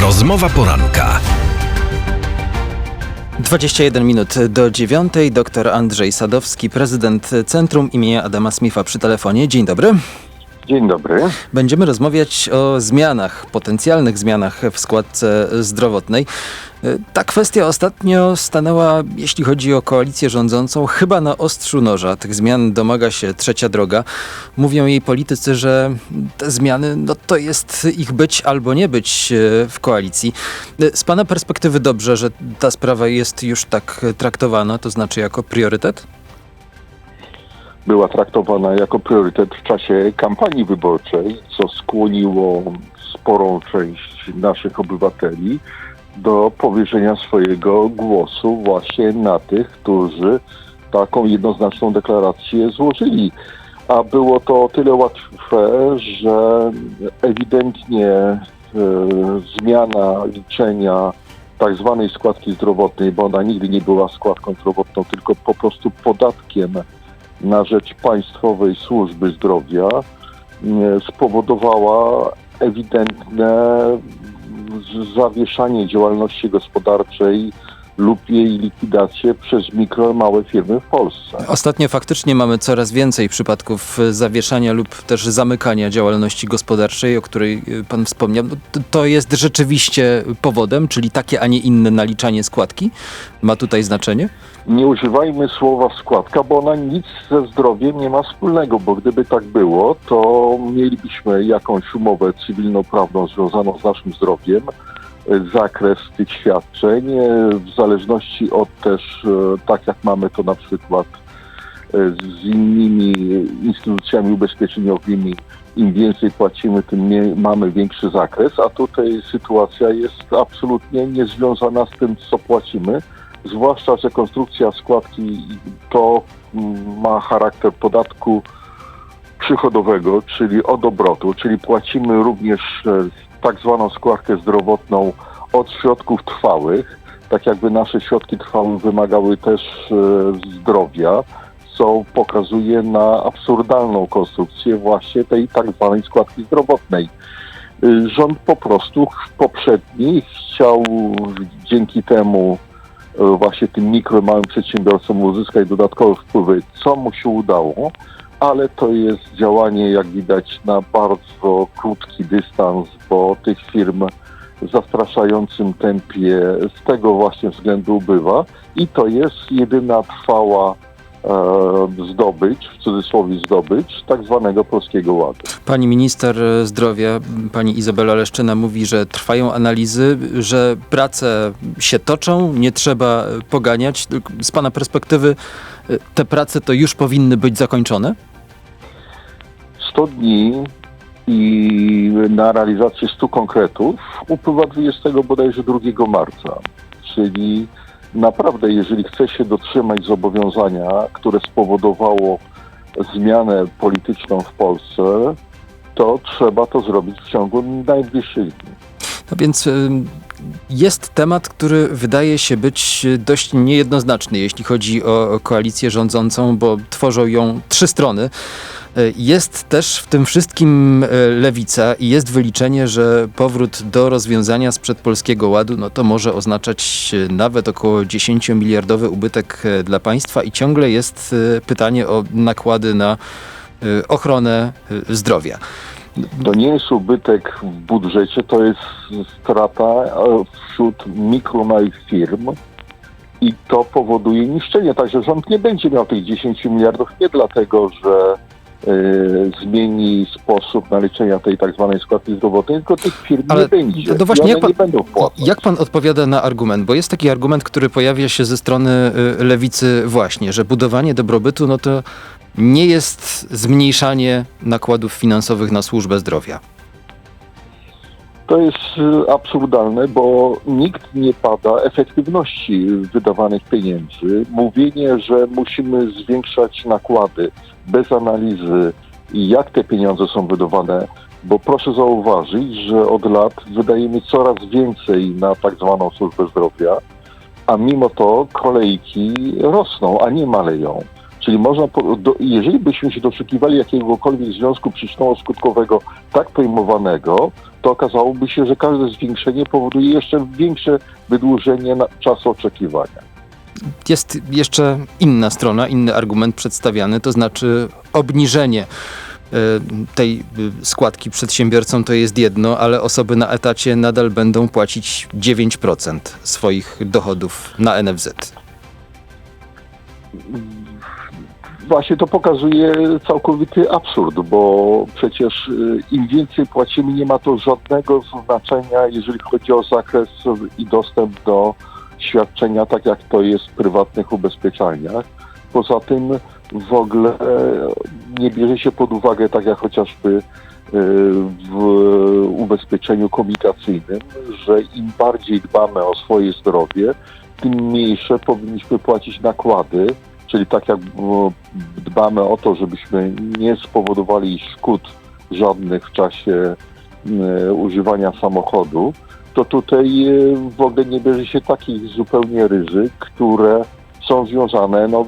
Rozmowa poranka. 21 minut do dziewiątej. Dr Andrzej Sadowski, prezydent Centrum imienia Adama Smitha przy telefonie. Dzień dobry. Dzień dobry. Będziemy rozmawiać o zmianach, potencjalnych zmianach w składce zdrowotnej. Ta kwestia ostatnio stanęła, jeśli chodzi o koalicję rządzącą, chyba na ostrzu noża. Tych zmian domaga się trzecia droga. Mówią jej politycy, że te zmiany, no to jest ich być albo nie być e, w koalicji. Z pana perspektywy dobrze, że ta sprawa jest już tak traktowana, to znaczy jako priorytet? Była traktowana jako priorytet w czasie kampanii wyborczej, co skłoniło sporą część naszych obywateli do powierzenia swojego głosu właśnie na tych, którzy taką jednoznaczną deklarację złożyli. A było to o tyle łatwe, że ewidentnie e, zmiana liczenia tak zwanej składki zdrowotnej, bo ona nigdy nie była składką zdrowotną, tylko po prostu podatkiem na rzecz Państwowej Służby Zdrowia, e, spowodowała ewidentne zawieszanie działalności gospodarczej lub jej likwidację przez mikro i małe firmy w Polsce. Ostatnio faktycznie mamy coraz więcej przypadków zawieszania lub też zamykania działalności gospodarczej, o której y, pan wspomniał. No, to jest rzeczywiście powodem, czyli takie, a nie inne naliczanie składki ma tutaj znaczenie? Nie używajmy słowa składka, bo ona nic ze zdrowiem nie ma wspólnego, bo gdyby tak było, to mielibyśmy jakąś umowę cywilnoprawną związaną z naszym zdrowiem, zakres tych świadczeń, w zależności od też, e, tak jak mamy to na przykład e, z innymi instytucjami ubezpieczeniowymi, im więcej płacimy, tym mamy większy zakres, a tutaj sytuacja jest absolutnie niezwiązana z tym, co płacimy, zwłaszcza, że konstrukcja składki to ma charakter podatku przychodowego, czyli od obrotu, czyli płacimy również e, tak zwaną składkę zdrowotną od środków trwałych, tak jakby nasze środki trwałe wymagały też e, zdrowia, co pokazuje na absurdalną konstrukcję właśnie tej tak zwanej składki zdrowotnej. E, rząd po prostu poprzedni chciał dzięki temu e, właśnie tym mikro i małym przedsiębiorcom uzyskać dodatkowe wpływy, co mu się udało ale to jest działanie, jak widać, na bardzo krótki dystans, bo tych firm w zastraszającym tempie z tego właśnie względu ubywa i to jest jedyna trwała e, zdobycz, w cudzysłowie zdobycz, tak zwanego Polskiego Ładu. Pani minister zdrowia, pani Izabela Leszczyna mówi, że trwają analizy, że prace się toczą, nie trzeba poganiać. Z pana perspektywy te prace to już powinny być zakończone? 100 dni i na realizację 100 konkretów upływa 20 bodajże 2 marca. Czyli naprawdę, jeżeli chce się dotrzymać zobowiązania, które spowodowało zmianę polityczną w Polsce, to trzeba to zrobić w ciągu najbliższych dni. No więc jest temat, który wydaje się być dość niejednoznaczny, jeśli chodzi o koalicję rządzącą, bo tworzą ją trzy strony. Jest też w tym wszystkim e, lewica i jest wyliczenie, że powrót do rozwiązania sprzed Polskiego Ładu, no to może oznaczać nawet około 10 miliardowy ubytek e, dla państwa i ciągle jest e, pytanie o nakłady na ochronę zdrowia. To nie jest ubytek w budżecie, to jest strata wśród mikro małych firm i to powoduje niszczenie. Także rząd nie będzie miał tych 10 miliardów nie dlatego, że y, zmieni sposób naliczenia tej tak zwanej składki zdrowotnej, tylko tych firm Ale nie będzie. To właśnie jak pan, jak pan odpowiada na argument? Bo jest taki argument, który pojawia się ze strony y, lewicy właśnie, że budowanie dobrobytu, no to nie jest zmniejszanie nakładów finansowych na służbę zdrowia. To jest y, absurdalne, bo nikt nie pada efektywności wydawanych pieniędzy. Mówienie, że musimy zwiększać nakłady bez analizy, jak te pieniądze są wydawane, bo proszę zauważyć, że od lat wydajemy coraz więcej na tak zwaną służbę zdrowia, a mimo to kolejki rosną, a nie maleją. Czyli można, jeżeli byśmy się doszukiwali jakiegokolwiek związku przyczynowo-skutkowego tak pojmowanego, to okazałoby się, że każde zwiększenie powoduje jeszcze większe wydłużenie czasu oczekiwania. Jest jeszcze inna strona, inny argument przedstawiany, to znaczy obniżenie e, tej e, składki przedsiębiorcom to jest jedno, ale osoby na etacie nadal będą płacić 9% swoich dochodów na NFZ. Właśnie to pokazuje całkowity absurd, bo przecież y, im więcej płacimy, nie ma to żadnego znaczenia, jeżeli chodzi o zakres i dostęp do świadczenia, tak jak to jest w prywatnych ubezpieczalniach. Poza tym w ogóle nie bierze się pod uwagę, tak jak chociażby y, w ubezpieczeniu komunikacyjnym, że im bardziej dbamy o swoje zdrowie, tym mniejsze powinniśmy płacić nakłady, czyli tak jak o, dbamy o to, żebyśmy nie spowodowali szkód żadnych w czasie e, używania samochodu, to tutaj e, w ogóle nie bierze się takich zupełnie ryzyk, które są związane no,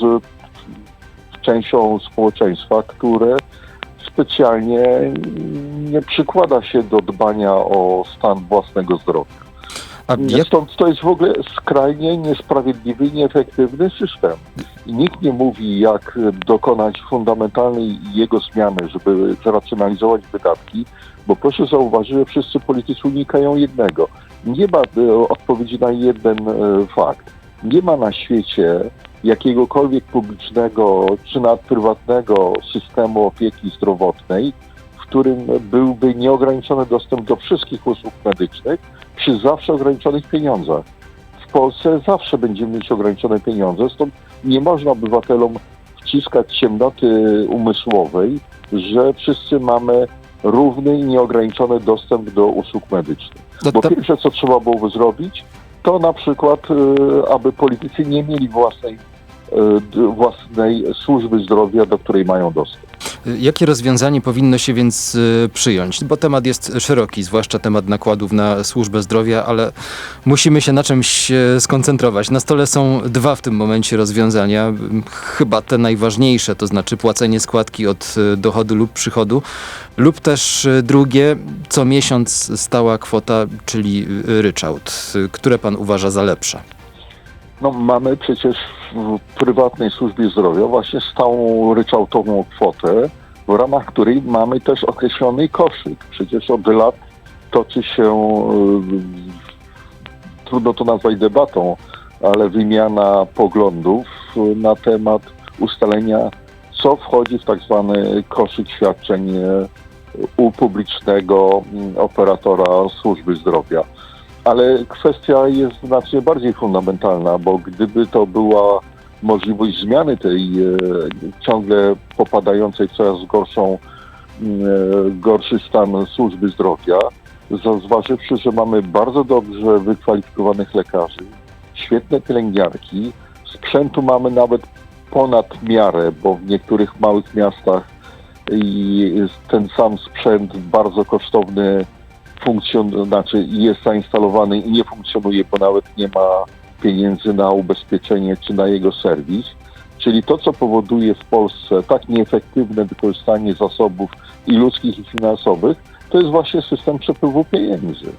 z częścią społeczeństwa, które specjalnie nie przykłada się do dbania o stan własnego zdrowia. A jak, Stąd to jest w ogóle skrajnie niesprawiedliwy i nieefektywny system. I nikt nie mówi, jak dokonać fundamentalnej jego zmiany, żeby zracjonalizować wydatki, bo proszę zauważyć, że wszyscy politycy unikają jednego. Nie ma e, odpowiedzi na jeden e, fakt. Nie ma na świecie jakiegokolwiek publicznego czy nawet prywatnego systemu opieki zdrowotnej, w którym byłby nieograniczony dostęp do wszystkich usług medycznych przy zawsze ograniczonych pieniądzach. W Polsce zawsze będziemy mieć ograniczone pieniądze, stąd nie można obywatelom wciskać ciemnoty umysłowej, że wszyscy mamy równy i nieograniczony dostęp do usług medycznych. No Bo pierwsze, co trzeba byłoby zrobić, to na przykład, y, aby politycy nie mieli własnej, y, własnej służby zdrowia, do której mają dostęp. Jakie rozwiązanie powinno się więc y, przyjąć? Bo temat jest szeroki, zwłaszcza temat nakładów na służbę zdrowia, ale musimy się na czymś e, skoncentrować. Na stole są dwa w tym momencie rozwiązania, chyba te najważniejsze, to znaczy płacenie składki od e, dochodu lub przychodu, lub też e, drugie, co miesiąc stała kwota, czyli y, ryczałt. Y, Które pan uważa za lepsze? No, mamy przecież w prywatnej służbie zdrowia właśnie stałą ryczałtową kwotę, w ramach której mamy też określony koszyk. Przecież od lat toczy się, y, trudno to nazwać debatą, ale wymiana poglądów na temat ustalenia, co wchodzi w tak zwany koszyk świadczeń u publicznego operatora służby zdrowia. Ale kwestia jest znacznie bardziej fundamentalna, bo gdyby to była możliwość zmiany tej e, ciągle popadającej w coraz gorszą, e, gorszy stan służby zdrowia, zważywszy, że mamy bardzo dobrze wykwalifikowanych lekarzy, świetne pielęgniarki, sprzętu mamy nawet ponad miarę, bo w niektórych małych miastach ten sam sprzęt bardzo kosztowny funkcjon- znaczy jest zainstalowany i nie funkcjonuje, bo nawet nie ma pieniędzy na ubezpieczenie czy na jego serwis. Czyli to, co powoduje w Polsce tak nieefektywne wykorzystanie zasobów i ludzkich, i finansowych, to jest właśnie system przepływu pieniędzy.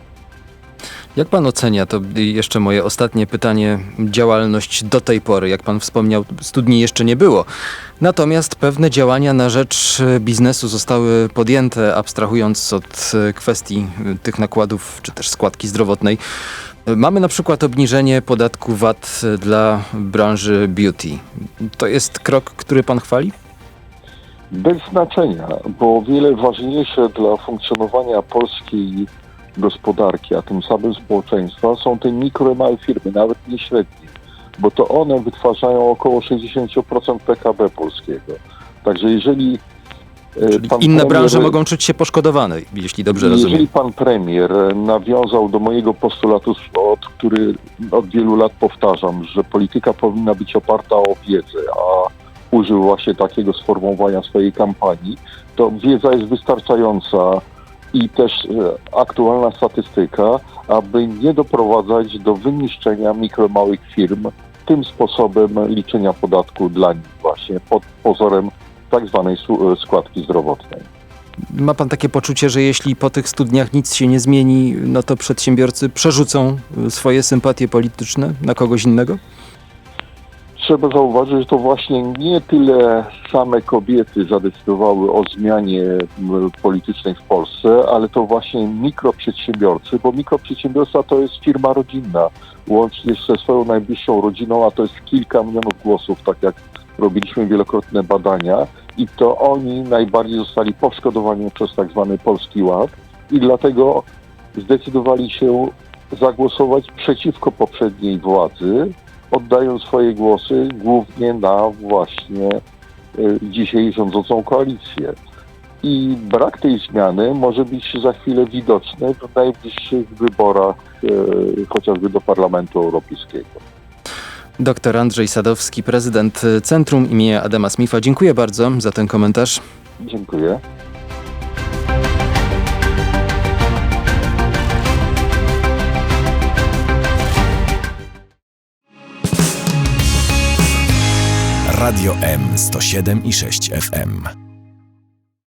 Jak pan ocenia, to jeszcze moje ostatnie pytanie, działalność do tej pory? Jak pan wspomniał, studni jeszcze nie było. Natomiast pewne działania na rzecz e, biznesu zostały podjęte, abstrahując od e, kwestii e, tych nakładów, czy też składki zdrowotnej. Mamy na przykład obniżenie podatku VAT dla branży beauty. To jest krok, który pan chwali? Bez znaczenia, bo wiele ważniejsze dla funkcjonowania polskiej gospodarki, a tym samym społeczeństwa są te mikro i małe firmy, nawet nie średnie, bo to one wytwarzają około 60% PKB polskiego. Także jeżeli e, Czyli pan inne premier- branże mogą czuć się poszkodowane, jeśli dobrze jeżeli rozumiem. pan premier e, nawiązał do mojego postulatu, od który od wielu lat powtarzam, że polityka powinna być oparta o wiedzę, a użył właśnie takiego sformułowania swojej kampanii, to wiedza jest wystarczająca i też e, aktualna statystyka, aby nie doprowadzać do wyniszczenia mikro i małych firm tym sposobem liczenia podatku dla nich właśnie pod pozorem tak zwanej e, składki zdrowotnej. ma pan takie poczucie, że jeśli po tych studniach nic się nie zmieni, no to przedsiębiorcy przerzucą y, swoje sympatie polityczne na kogoś innego? Trzeba zauważyć, że to właśnie nie tyle same kobiety zadecydowały o zmianie politycznej w Polsce, ale to właśnie mikroprzedsiębiorcy, bo mikroprzedsiębiorstwa to jest firma rodzinna, łącznie ze swoją najbliższą rodziną, a to jest kilka milionów głosów, tak jak robiliśmy wielokrotne badania i to oni najbardziej zostali poszkodowani przez tak zwany Polski Ład i dlatego zdecydowali się zagłosować przeciwko poprzedniej władzy, oddają swoje głosy głównie na właśnie y, dzisiaj rządzącą koalicję. I brak tej zmiany może być za chwilę widoczny w najbliższych wyborach, y, chociażby do Parlamentu Europejskiego. Doktor Andrzej Sadowski, prezydent y, Centrum imienia Adama Smitha. Dziękuję bardzo za ten komentarz. Dziękuję. Radio M 107 i 6 FM.